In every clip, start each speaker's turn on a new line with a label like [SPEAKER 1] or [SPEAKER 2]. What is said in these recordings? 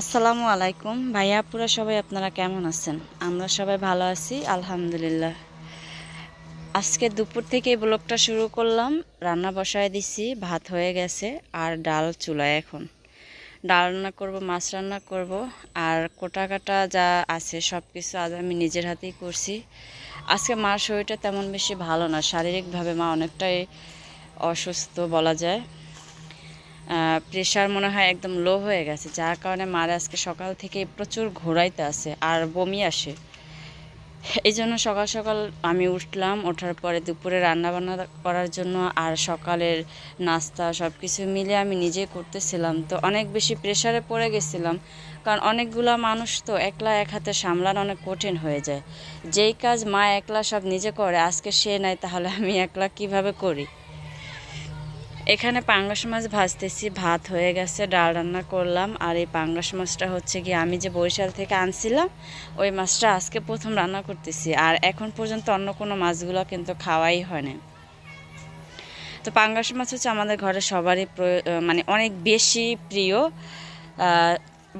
[SPEAKER 1] আসসালামু আলাইকুম। ভাইয়া পুরা সবাই আপনারা কেমন আছেন? আমরা সবাই ভালো আছি, আলহামদুলিল্লাহ। আজকে দুপুর থেকে ব্লগটা শুরু করলাম। রান্না বসায় দিছি, ভাত হয়ে গেছে, আর ডাল চুলায় এখন। ডাল রান্না করব, মাছ রান্না করব, আর কোটা কাটা যা আছে সব কিছু আজ আমি নিজের হাতেই করছি। আজকে মার শরীরটা তেমন বেশি ভালো না, শারীরিকভাবে মা অনেকটাই অসুস্থ বলা যায়। প্রেশার মনে হয় একদম লো হয়ে গেছে, যার কারণে মার আজকে সকাল থেকে প্রচুর ঘোরাইতে আছে আর বমি আসে। এই জন্য সকাল সকাল আমি উঠলাম, ওঠার পরে দুপুরে রান্না বান্না করার জন্য আর সকালের নাস্তা সব কিছু মিলে আমি নিজে করতেছিলাম। তো অনেক বেশি প্রেশারে পড়ে গেছিলাম, কারণ অনেকগুলা মানুষ তো একলা এক হাতে সামলানো অনেক কঠিন হয়ে যায়। যেই কাজ মা একলা সব নিজে করে, আজকে সে নাই, তাহলে আমি একলা কীভাবে করি? এখানে পাঙ্গাস মাছ ভাজতেছি, ভাত হয়ে গেছে, ডাল রান্না করলাম। আর এই পাঙ্গাস মাছটা হচ্ছে কি আমি যে বরিশাল থেকে আনছিলাম, ওই মাছটা আজকে প্রথম রান্না করতেছি। আর এখন পর্যন্ত অন্য কোনো মাছগুলো কিন্তু খাওয়াই হয় না তো পাঙ্গাস মাছ হচ্ছে আমাদের ঘরে সবারই মানে অনেক বেশি প্রিয়।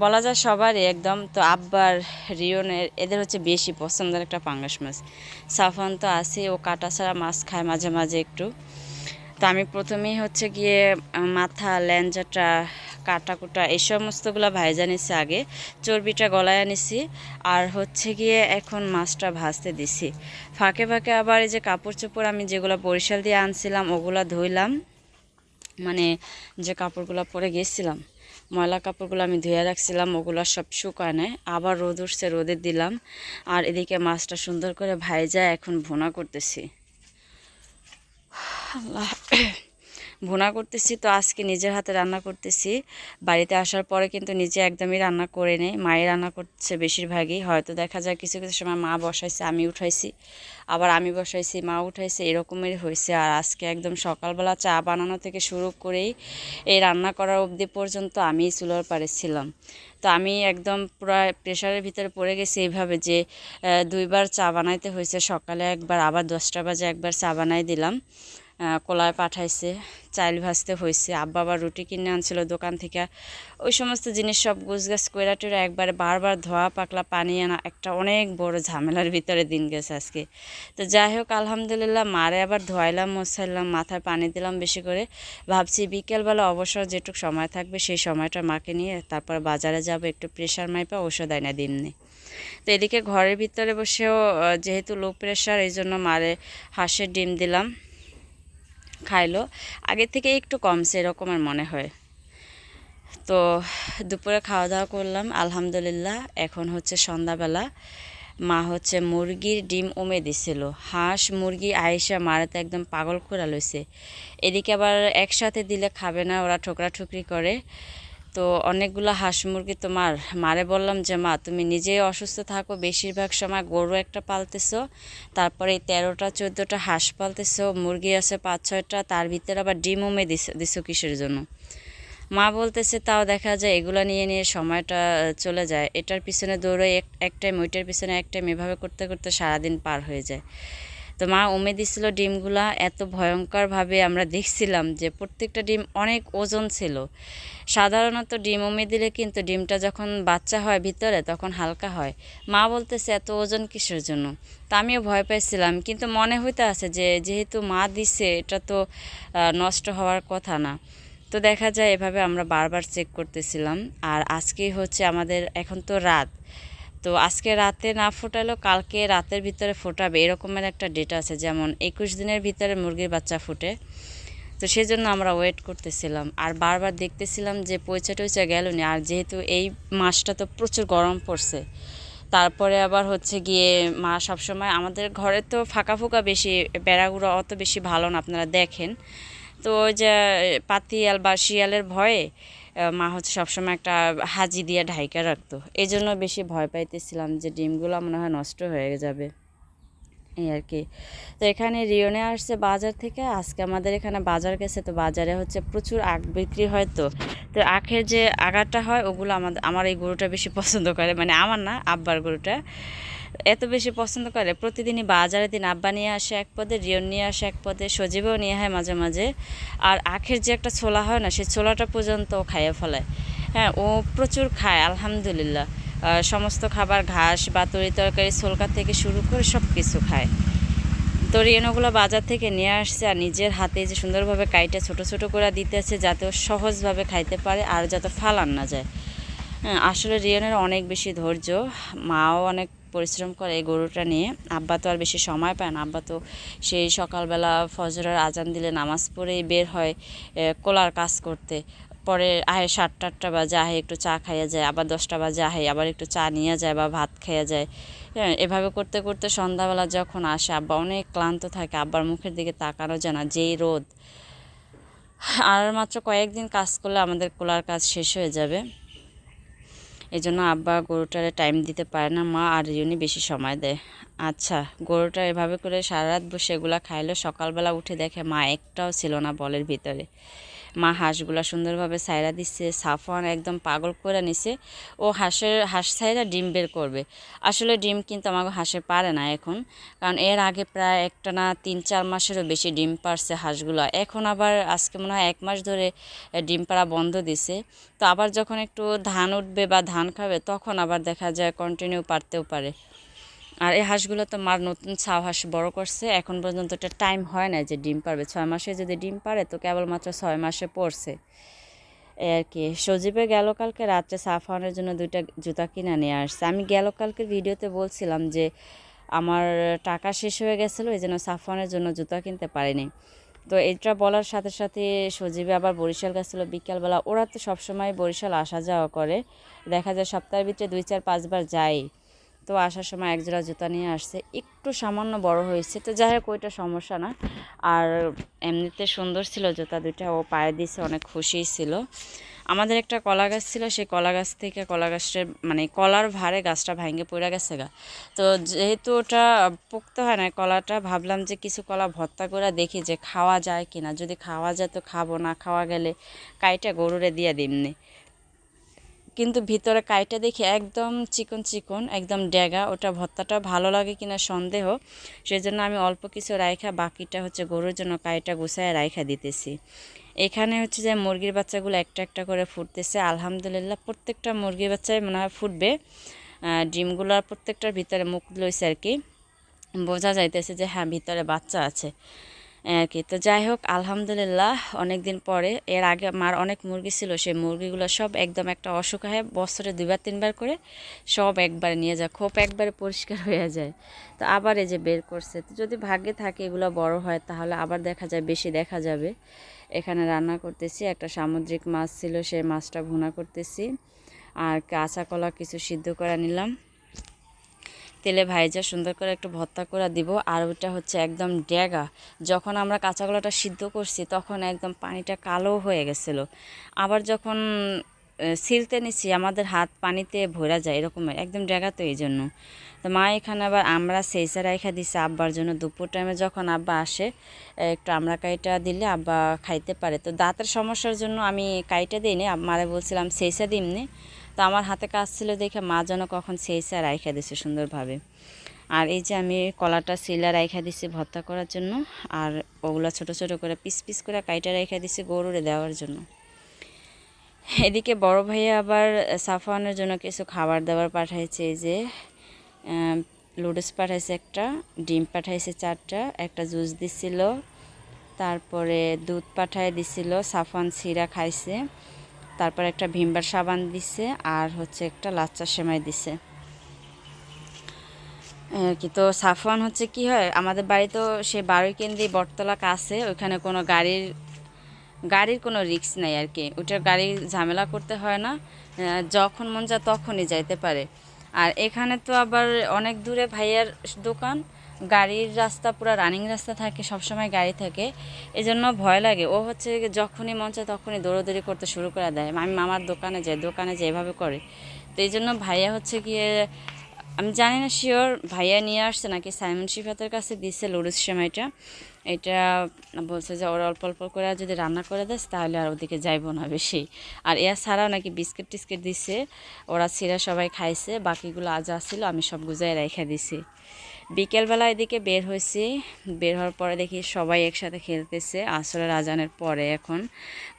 [SPEAKER 1] বলা যায় সবারই একদম। তো আব্বার, রিয়নের, এদের হচ্ছে বেশি পছন্দের একটা পাঙ্গাস মাছ। সাফান তো আছে ও কাটা ছাড়া মাছ খায় মাঝে মাঝে একটু। তো আমি প্রথমেই হচ্ছে গিয়ে মাথা ল্যাঞ্জাটা কাটা কুটা এই সমস্তগুলো ভাইজা নিছি আগে, চর্বিটা গলায় নিছি, আর হচ্ছে গিয়ে এখন মাছটা ভাজতে দিছি। ফাঁকে ফাঁকে আবার এই যে কাপড় চোপড় আমি যেগুলো বরিশাল দিয়ে আনছিলাম, ওগুলো ধুইলাম মানে যে কাপড়গুলো পরে গেছিলাম, ময়লা কাপড়গুলো আমি ধুয়ে রাখছিলাম, ওগুলো সব শুকায় নেয় আবার রোদ উঠছে, রোদে দিলাম, আর এদিকে মাছটা সুন্দর করে ভাইজা এখন ভুনা করতেছি। আল্লাহ। ভুনা করতেছি তো, আজকে নিজের হাতে রান্না করতেছি। বাড়িতে আসার পরে কিন্তু নিজে একদমই রান্না করে নেই। মায়ের রান্না করছে বেশিরভাগই। হয়তো দেখা যায় কিছু কিছু সময় মা বসাইছে, আমি উঠাইছি। আবার আমি বসাইছি, মা উঠাইছে, এরকমের হয়েছে আর আজকে একদম সকালবেলা চা বানানো থেকে শুরু করেই এই রান্না করার অবধি পর্যন্ত আমি চুলোর পারে ছিলাম। তো আমি একদম পুরো প্রেশারের ভিতরে পড়ে গেছি এইভাবে যে দুইবার চা বানাইতে হয়েছে সকালে একবার, আবার দশটা বাজে একবার চা বানাই দিলাম। কলায় পাঠাইছে, চাইল ভাজতে হয়েছে আব্বা আবার রুটি কিনে আনছিল দোকান থেকে। ওই সমস্ত জিনিস সব গুছগাছ কইরা টুরা একবারে বারবার ধোয়া পাকলা পানি আনা একটা অনেক বড় ঝামেলার ভিতরে দিন গেছে আজকে। তো যাই হোক, আলহামদুলিল্লাহ মারে আবার ধোয়াইলাম, মোছাইলাম, মাথায় পানি দিলাম বেশি করে। ভাবছি বিকেলবেলা অবসর যেটুক সময় থাকবে সেই সময়টা মাকে নিয়ে তারপর বাজারে যাব, একটু প্রেশার মাইপা ওষুধ আয়না দিমনি তো এদিকে ঘরের ভিতরে বসেও যেহেতু লো প্রেশার এই জন্য মারে হাঁসের ডিম দিলাম। খাইলো। আগে থেকে একটু কম সেরকম আর মনে হয়। তো দুপুরে খাওয়া দাওয়া করলাম, আলহামদুলিল্লাহ। এখন হচ্ছে সন্ধ্যাবেলা। মা হচ্ছে মুরগির ডিম উমে দিছিল। হাঁস, মুরগি আয়েসা মারাতে একদম পাগল করে লইছে। এদিকে আবার একসাথে দিলে খাবে না, ওরা ঠোকরা ঠুকরি করে। তো অনেকগুলো হাঁস মুরগি তোমার মারে বললাম যে, মা, তুমি নিজেই অসুস্থ থাকো, বেশিরভাগ সময় গরু একটা পালতেছো, তারপরে এই তেরোটা, চোদ্দোটা হাঁস পালতেছো, মুরগি আছে পাঁচ, ছয়টা, তার ভিতরে আবার ডিম উমে দিছো কিসের জন্য? মা বলতেছে, তাও দেখা যায় এগুলো নিয়ে নিয়ে সময়টা চলে যায়। এটার পিছনে দৌড়ে এক টাইম ওইটার পিছনে এক টাইম এভাবে করতে করতে সারাদিন পার হয়ে যায়। তো মা উমে দিছিল ডিমগুলা, এত ভয়ঙ্করভাবে আমরা দেখছিলাম যে প্রত্যেকটা ডিম অনেক ওজন ছিল। সাধারণত ডিম উমে দিলে কিন্তু ডিমটা যখন বাচ্চা হয় ভিতরে তখন হালকা হয়। মা বলতেছে, এত ওজন কিসের জন্য? তা আমিও ভয় পাইছিলাম, কিন্তু মনে হইতে আছে যে যেহেতু মা দিছে, এটা তো নষ্ট হওয়ার কথা না। তো দেখা যায় এভাবে আমরা বারবার চেক করতেছিলাম। আর আজকেই হচ্ছে আমাদের এখন তো রাত। তো আজকে রাতে না ফোটালো কালকে রাতের ভিতরে ফোটাবে, এরকমের একটা ডেট আছে। যেমন একুশ দিনের ভিতরে মুরগির বাচ্চা ফুটে। তো সেই জন্য আমরা ওয়েট করতেছিলাম। আর বারবার দেখতেছিলাম যে পয়সা টইচা গেল না। আর যেহেতু এই মাসটা তো প্রচুর গরম পড়ছে, তারপরে আবার হচ্ছে গিয়ে মা সবসময় আমাদের ঘরে তো ফাঁকা ফুকা বেশি বেড়াগুলো অত বেশি ভালো না, আপনারা দেখেন। তো ওই যে পাতিয়াল বা শিয়ালের ভয়ে মা হচ্ছে সবসময় একটা হাজি দিয়ে ঢাইকা রাখতো। এই জন্য বেশি ভয় পাইতেছিলাম যে ডিমগুলো মনে হয় নষ্ট হয়ে যাবে। এই আর কি। তো এখানে রিওনে আসছে বাজার থেকে। আজকে আমাদের এখানে বাজার গেছে। তো বাজারে হচ্ছে প্রচুর আখ বিক্রি হয় তো। তো আখের যে আগারটা হয়, ওগুলো আমাদের আমার এই গরুটা বেশি পছন্দ করে। মানে আমার না, আব্বার গরুটা। এত বেশি পছন্দ করে? প্রতিদিনই বাজারের দিন আব্বা নিয়ে আসে এক পদে রিয়ন নিয়ে আসে এক পদে সজীবও নিয়ে হয় মাঝে মাঝে। আর আখের যে একটা ছোলা হয় না সেই ছোলাটা পর্যন্ত খাইয়ে ফেলায় হ্যাঁ ও প্রচুর খায় আলহামদুলিল্লাহ। সমস্ত খাবার ঘাস বা তরি তরকারি সোলকা থেকে শুরু করে সব কিছু খায়। তো রেণুগুলো বাজার থেকে নিয়ে আসছে আর নিজের হাতে যে সুন্দরভাবে কাইটা ছোট ছোট করে দিতেছে যাতে ও সহজভাবে খাইতে পারে আর যাতে ফালান না যায়। হ্যাঁ, আসলে রিয়নের অনেক বেশি ধৈর্য মাও অনেক পরিশ্রম করে এই গরুটা নিয়ে। আব্বা তো আর বেশি সময় পায় না। আব্বা তো সেই সকালবেলা ফজরের আজান দিলে নামাজ পড়েই বের হয় কোলার কাজ করতে। পরে আহে সাতটা আটটা বাজে, আহে একটু চা খাইয়া যায়। আবার দশটা বাজে, আহে আবার একটু চা নিয়ে যায় বা ভাত খাইয়া যায়। হ্যাঁ এভাবে করতে করতে সন্ধ্যাবেলা যখন আসে, আব্বা অনেক ক্লান্ত থাকে। আব্বার মুখের দিকে তাকানো যায় না, যেই রোদ। আর মাত্র কয়েকদিন কাজ করলে আমাদের কোলার কাজ শেষ হয়ে যাবে। এই জন্য আব্বা গরুটারে টাইম দিতে পারে না, মা আর রিউনি বেশি সময় দেয়। আচ্ছা গরুটা এভাবে করে সারা রাত বসে এগুলা খাইলো, সকালবেলা উঠে দেখে মা একটাও ছিল না বলের ভিতরে। মা হাঁসগুলা সুন্দরভাবে সাইরা দিচ্ছে সাফওয়ান একদম পাগল করে নিছে। ও হাঁসের, হাঁস সাইরা ডিম বের করবে। আসলে ডিম কিন্তু আমাকে হাঁসে পারে না এখন, কারণ এর আগে প্রায় একটা না তিন চার মাসেরও বেশি ডিম পারছে হাঁসগুলো। এখন আবার আজকে মনে হয় এক মাস ধরে ডিম পাড়া বন্ধ দিছে। তো আবার যখন একটু ধান উঠবে বা ধান খাবে, তখন আবার দেখা যায় কন্টিনিউ পারতেও পারে। আর এই হাঁসগুলো তো মার নতুন ছাও হাঁস বড় করছে, এখন পর্যন্ত এটা টাইম হয় না যে ডিম পারবে। ছয় মাসে যদি ডিম পারে তো কেবলমাত্র ছয় মাসে পড়ছে। আর কি সজীবে গেল কালকে রাত্রে সাফানের জন্য দুইটা জুতা কিনে নিয়ে আসছে। আমি গেল কালকে ভিডিওতে বলছিলাম যে আমার টাকা শেষ হয়ে গেছিল, এই জন্য সাফানের জন্য জুতা কিনতে পারিনি। তো এটা বলার সাথে সাথে সজীবে আবার বরিশাল গেছিল বিকালবেলা। ওরা তো সবসময় বরিশাল আসা যাওয়া করে। দেখা যায় সপ্তাহের ভিতরে দুই চার পাঁচবার যায়। তো আসার সময় এক জোড়া জুতা নিয়ে আসছে। একটু সামান্য বড় হয়েছে, তো যাই হোক, ওইটা সমস্যা না। আর এমনিতে সুন্দর ছিল জুতা দুইটা, ও পায়ে দিয়েছে অনেক খুশিই ছিল। আমাদের একটা কলা গাছ ছিল, সেই কলা গাছ থেকে কলা গাছের মানে কলার ভারে গাছটা ভাঙে পড়ে গেছে গা। তো যেহেতু ওটা পোক্ত হয় না কলাটা ভাবলাম যে কিছু কলা ভর্তা করে দেখি যে খাওয়া যায় কিনা। যদি খাওয়া যায় তো খাব, না খাওয়া গেলে কাইটা গরুরে দিয়ে দিমনি। কিন্তু ভিতরে কাইটা দেখি একদম চিকন চিকন, একদম ড্যাগা ওটা ভর্তাটা ভালো লাগে কিনা সন্দেহ। সেই জন্য আমি অল্প কিছু রাইখা, বাকিটা হচ্ছে গরুর জন্য কাইটা গুছায় রাইখা দিতেছি। এখানে হচ্ছে যে মুরগির বাচ্চাগুলো একটা একটা করে ফুটতেছে। আলহামদুলিল্লাহ প্রত্যেকটা মুরগির বাচ্চাই মনে হয় ফুটবে। ডিমগুলোর প্রত্যেকটার ভিতরে মুখ লইছে আর কি। বোঝা যাইতেছে যে হ্যাঁ ভিতরে বাচ্চা আছে। আর কি। তো যাই হোক, আলহামদুলিল্লাহ অনেক দিন পরে, এর আগে মার অনেক মুরগি ছিল, সেই মুরগিগুলো সব একদম একটা অসুখ হয় বছরে দুইবার, তিনবার করে সব একবারে নিয়ে যায়, খোপ একবারে পরিষ্কার হয়ে যায়। তো আবার এই যে বের করছে, তো যদি ভাগ্যে থাকে এগুলো বড় হয়, তাহলে আবার দেখা যায়, বেশি দেখা যাবে। এখানে রান্না করতেছি, একটা সামুদ্রিক মাছ ছিল, সেই মাছটা ভুনা করতেছি। আর কাঁচা কলা কিছু সিদ্ধ করে নিলাম। তেলে ভাইজা সুন্দর করে একটু ভর্তা করে দিব। আর ওটা হচ্ছে একদম ড্যাগা। যখন আমরা কাঁচা কলাটা সিদ্ধ করছি, তখন একদম পানিটা কালো হয়ে গেছিল। আবার যখন ছিলতে নিচ্ছি আমাদের হাত পানিতে ভরা যায় এরকমের একদম ড্যাগা তো এই জন্য তো মা এখানে আবার আমরা সেইসা রাইখা দিছে আব্বার জন্য। দুপুর টাইমে যখন আব্বা আসে একটু আমরা কাইটা দিলে আব্বা খাইতে পারে। তো দাঁতের সমস্যার জন্য আমি কাইটা দিইনি। মারে বলছিলাম, সেইসা দিমনি? তো আমার হাতে কাজ ছিল দেখে মা যেন কখন সেইসা রাইখা দিছে সুন্দরভাবে। আর এই যে আমি কলাটা সিলা রাইখা দিছি ভর্তা করার জন্য, আর ওগুলো ছোট ছোট করে পিস পিস করে কাইটা রাইখা দিছি গরুরে দেওয়ার জন্য। এদিকে বড় ভাইয়া আবার সাফওয়ানের জন্য কিছু খাবার দাবার পাঠাইছে, এই যে লুডুস পাঠাইছে একটা, ডিম পাঠাইছে চারটা, একটা জুস দিছিল, তারপরে দুধ পাঠাই দিছিল সাফান সিরা খাইছে। তারপর একটা ভিমবার সাবান দিছে, আর হচ্ছে একটা লাচ্চা সেমাই দিছে। এই আর কি তো সাফওয়ান হচ্ছে কি হয়, আমাদের বাড়িতেও সে বারোই কেন্দ্রে বটতলা কাছে ওইখানে কোনো গাড়ির গাড়ির কোনো রিস্ক নাই আর কি। ওটার গাড়ি ঝামেলা করতে হয় না যখন মন যায় তখনই যাইতে পারে। আর এখানে তো আবার অনেক দূরে ভাইয়ার দোকান গাড়ির রাস্তা পুরো রানিং রাস্তা থাকে, সবসময় গাড়ি থাকে। এই জন্য ভয় লাগে। ও হচ্ছে যখনই মন চায় তখনই দৌড়োদৌড়ি করতে শুরু করে দেয়। আমি মামার দোকানে যাই, দোকানে যে এভাবে করে। তো এই জন্য ভাইয়া হচ্ছে গিয়ে, আমি জানি না শিওর ভাইয়া নিয়ে আসছে নাকি? সাইমন শিফাতের কাছে দিচ্ছে লুডুস সেমাইটা। এটা বলছে যে ওরা অল্প অল্প করে যদি রান্না করে দেয়, তাহলে আর ওদিকে যাইবো না বেশি। আর এর ছাড়াও নাকি বিস্কিট টিস্কিট দিছে। ওরা ছিঁড়া সবাই খাইছে। বাকিগুলো আজ আসছিল আমি সব গুজায় রেখে দিছি। বিকেলবেলা এদিকে বের হয়েছি। বের হওয়ার পরে দেখি সবাই একসাথে খেলতেছে। আসলে আজানের পরে এখন।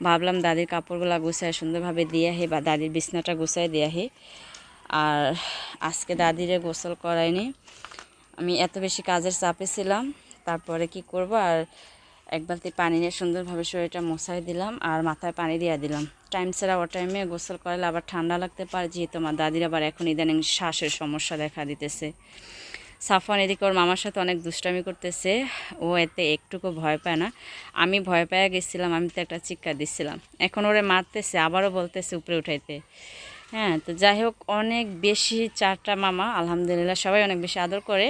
[SPEAKER 1] ভাবলাম দাদির কাপড়গুলো গুছায় সুন্দরভাবে দিয়ে আহি বা দাদির বিছনাটা গুছাই দিয়ে আহি আর আজকে দাদিরে গোসল করাইনি। আমি এত বেশি কাজের চাপে ছিলাম। তারপরে কি করব? আর এক বালতি পানি নিয়ে সুন্দরভাবে শরীরটা মশাই দিলাম আর মাথায় পানি দিয়ে দিলাম। টাইম ছাড়া ও টাইমে গোসল করলে আবার ঠান্ডা লাগতে পারে। যেহেতু আমার দাদির আবার এখন ইদানিং শ্বাসের সমস্যা দেখা দিতেছে। সাফওয়ান এদিকে ওর মামার সাথে অনেক দুষ্টামি করতেছে। ও এতে একটুকু ভয় পায় না। আমি ভয় পেয়ে গেছিলাম, আমি তো একটা চিৎকার দিচ্ছিলাম এখন ওরে মারতেছে, আবারও বলতেছে উপরে উঠাইতে। হ্যাঁ তো যাই হোক, অনেক বেশি চারটা মামা, আলহামদুলিল্লাহ, সবাই অনেক বেশি আদর করে।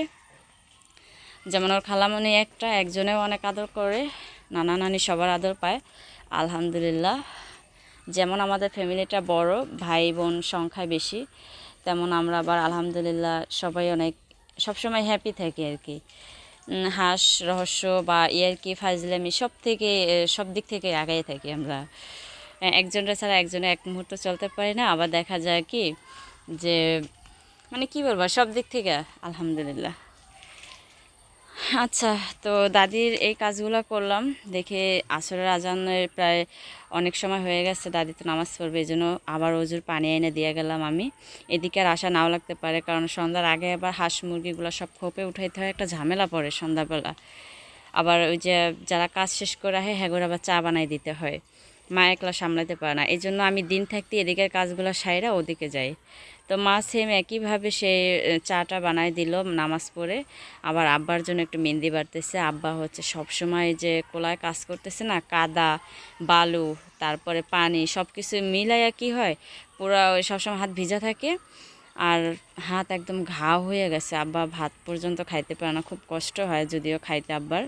[SPEAKER 1] যেমন ওর খালামণি একটা, একজনেও অনেক আদর করে, নানা নানি সবার আদর পায়, আলহামদুলিল্লাহ। যেমন আমাদের ফ্যামিলিটা বড়, ভাই বোন সংখ্যায় বেশি, তেমন আমরা আবার, আলহামদুলিল্লাহ, সবাই অনেক সবসময় হ্যাপি থাকি আর কি হাঁস হাস রহস্য বা ইয়ার কি ফাজলামি সব থেকে সব দিক থেকে আগাই থাকি আমরা। একজনরা ছাড়া একজনে এক মুহূর্ত চলতে পারে না, আবার দেখা যায় কি যে মানে কি বলব, সব দিক থেকে, আলহামদুলিল্লাহ। আচ্ছা তো দাদির এই কাজগুলো করলাম। দেখে আসরের আজানের প্রায় অনেক সময় হয়ে গেছে, দাদি তো নামাজ পড়বে, এই জন্য আবার ওজুর পানি এনে দিয়ে গেলাম আমি। এদিকে আর আশা নাও লাগতে পারে, কারণ সন্ধ্যার আগে আবার হাঁস মুরগিগুলো সব খোপে উঠাইতে হয়, একটা ঝামেলা পড়ে সন্ধ্যাবেলা। আবার ওই যে যারা কাজ শেষ করে হয় হ্যাগোর আবার চা বানাই দিতে হয়। মা একলা সামলাতে পারে না, এই জন্য আমি দিন থাকতে এদিকের কাজগুলো সাইরা ওদিকে যাই। তো মা সেম একইভাবে সে চাটা বানায় দিল নামাজ পড়ে। আবার আব্বার জন্য একটু মেহেন্দি বাড়তেছে। আব্বা হচ্ছে সব সময় যে কোলায় কাজ করতেছে না, কাদা, বালু, তারপরে পানি সব কিছু মিলাইয়া কি হয়, পুরো ওই সবসময় হাত ভিজা থাকে আর হাত একদম ঘা হয়ে গেছে। আব্বা ভাত পর্যন্ত খাইতে পারে না, খুব কষ্ট হয় যদিও খাইতে আব্বার।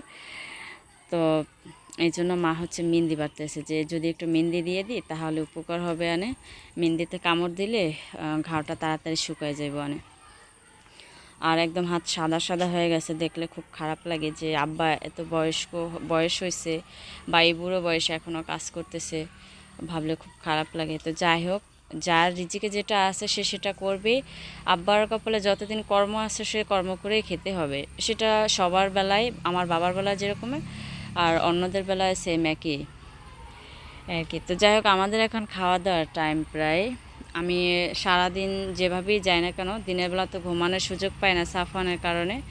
[SPEAKER 1] তো এই জন্য মা হচ্ছে মেহেন্দি বাড়তেছে যে যদি একটু মেহেন্দি দিয়ে দিই তাহলে উপকার হবে আনে। মেহেন্দিতে কামড় দিলে ঘাওটা তাড়াতাড়ি শুকায় যাবে অনে আর একদম হাত সাদা সাদা হয়ে গেছে, দেখলে খুব খারাপ লাগে যে আব্বা এত বয়স্ক, বয়স হয়েছে বা এই বুড়ো বয়সে এখনও কাজ করতেছে, ভাবলে খুব খারাপ লাগে। তো যাই হোক, যার রিজিকে যেটা আছে সে সেটা করবে। আব্বার কপালে যতদিন কর্ম আছে সে কর্ম করেই খেতে হবে। সেটা সবার বেলায়, আমার বাবার বেলায় যেরকমের আর অন্যদের বেলায় সেম একই। আর কি তো যাই হোক, আমাদের এখন খাওয়া দাওয়ার টাইম প্রায়। আমি সারাদিন যেভাবেই যাই না কেন, দিনের বেলা তো ঘুমানোর সুযোগ পাই না সাফানের কারণে।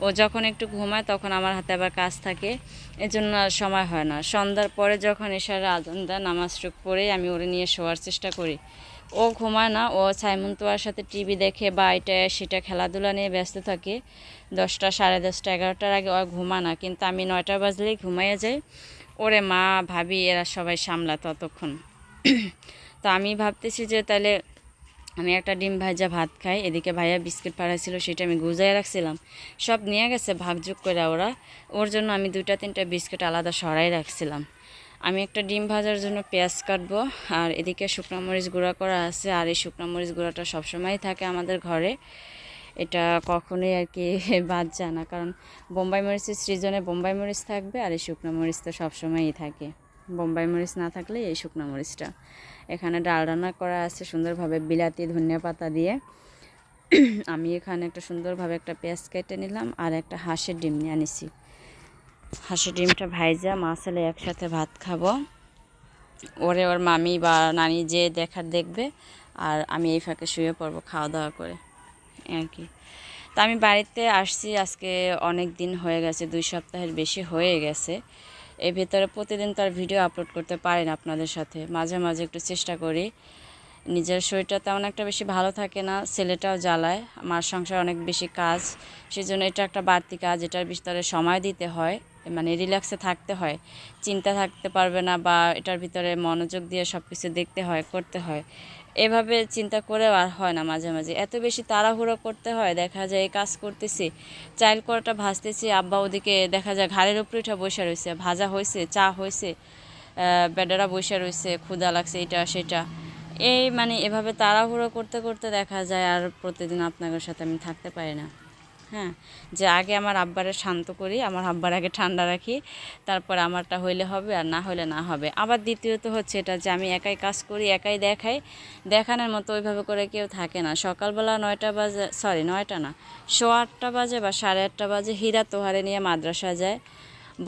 [SPEAKER 1] ও যখন একটু ঘুমায়, তখন আমার হাতে আবার কাজ থাকে। এজন্য আর সময় হয় না। সন্ধ্যার পরে যখন এসার আজান দেয় নামাজ টুক পড়েই আমি ওরে নিয়ে শোয়ার চেষ্টা করি। ও ঘুমায় না, ও সাইমন্তোয়ার সাথে টিভি দেখে বা এটা সেটা খেলাধুলা নিয়ে ব্যস্ত থাকে। দশটা, সাড়ে দশটা, এগারোটার আগে ও ঘুমা না কিন্তু আমি নয়টা বাজলেই ঘুমাইয়া যাই। ওরে মা, ভাবি, এরা সবাই সামলা ততক্ষণ তো আমি ভাবতেছি যে তাহলে আমি একটা ডিম ভাজা ভাত খাই, এদিকে ভাইয়া বিস্কিট পাঠাইছিল, সেটা আমি গুজাই রাখছিলাম। সব নিয়ে গেছে, ভাগযোগ করে ওরা। ওর জন্য আমি দুইটা, তিনটা বিস্কিট আলাদা সরাই রাখছিলাম। আমি একটা ডিম ভাজার জন্য পেঁয়াজ কাটবো, আর এদিকে শুকনো মরিচ গুঁড়া করা আছে, আর এই শুকনো মরিচ গুঁড়াটা সবসময়ই থাকে আমাদের ঘরে। এটা কখনোই আর কি বাদ যায় না। কারণ বোম্বাই মরিচের সৃজনে বোম্বাই মরিচ থাকবে আর এই শুকনো মরিচ তো সবসময়ই থাকে। বোম্বাই মরিচ না থাকলে এই শুকনো মরিচটা। এখানে ডাল রান্না করা আছে সুন্দরভাবে বিলাতি, ধনিয়া পাতা দিয়ে। আমি এখানে একটা সুন্দরভাবে একটা পেঁয়াজ কেটে নিলাম আর একটা হাঁসের ডিম নিয়ে আনিছি। হাঁসের ডিমটা ভাইজা মাছ হলে একসাথে ভাত খাব। ওরে ওর মামি বা নানি যে দেখার দেখবে আর আমি এই ফাঁকে শুয়ে পড়ব খাওয়া দাওয়া করে। আর কি তো আমি বাড়িতে আসছি, আজকে অনেক দিন হয়ে গেছে, দুই সপ্তাহের বেশি হয়ে গেছে। এর ভেতরে প্রতিদিন তার ভিডিও আপলোড করতে পারি না আপনাদের সাথে। মাঝে মাঝে একটু চেষ্টা করি। নিজের শরীরটা তেমন একটা বেশি ভালো থাকে না, ছেলেটাও জ্বালায় আমার সংসার অনেক বেশি কাজ। সেজন্য এটা একটা বাড়তি কাজ, এটার ভিতরে সময় দিতে হয় মানে রিল্যাক্সে থাকতে হয়। চিন্তা থাকতে পারবে না বা এটার ভিতরে মনোযোগ দিয়ে সব কিছু দেখতে হয়, করতে হয়। এভাবে চিন্তা করে আর হয় না মাঝে মাঝে। এত বেশি তাড়াহুড়ো করতে হয়, দেখা যায় কাজ করতেছি চাইল করাটা ভাজতেছি, আব্বা ওদিকে দেখা যায় ঘাড়ের উপরে উঠে বসে রয়েছে ভাজা হয়েছে চা হয়েছে বেডারা বসে রয়েছে ক্ষুদা লাগছে, এটা, সেটা। এই মানে এভাবে তাড়াহুড়ো করতে করতে দেখা যায় আর প্রতিদিন আপনাদের সাথে আমি থাকতে পারি না। হ্যাঁ যে আগে আমার আব্বারে শান্ত করি, আমার আব্বার আগে ঠান্ডা রাখি, তারপর আমারটা হইলে হবে আর না হলে না হবে। আবার দ্বিতীয়ত হচ্ছে এটা যে আমি একাই কাজ করি, একাই দেখাই, দেখানোর মতো ওইভাবে করে কেউ থাকে না। সকালবেলা নয়টা বাজে সরি নয়টা না শো আটটা বাজে বা সাড়ে আটটা বাজে হীরা তোহারে নিয়ে মাদ্রাসা যায়।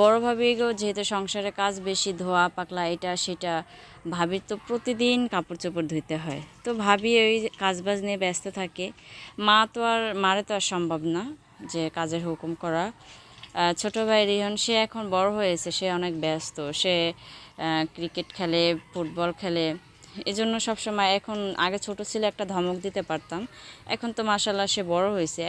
[SPEAKER 1] বড় ভাবিকেও যেহেতু সংসারে কাজ বেশি, ধোয়া পাকলা এটা, সেটা ভাবির তো প্রতিদিন কাপড় চোপড় ধুইতে হয়। তো ভাবি ওই কাজবাজ নিয়ে ব্যস্ত থাকে। মা তো আর, মারে তো আর সম্ভব না যে কাজের হুকুম করা। ছোট ভাই রিহন, সে এখন বড় হয়েছে, সে অনেক ব্যস্ত। সে ক্রিকেট খেলে, ফুটবল খেলে। এজন্য সবসময় এখন, আগে ছোট ছিল একটা ধমক দিতে পারতাম। এখন তো মাসাল্লাহ সে বড় হয়েছে।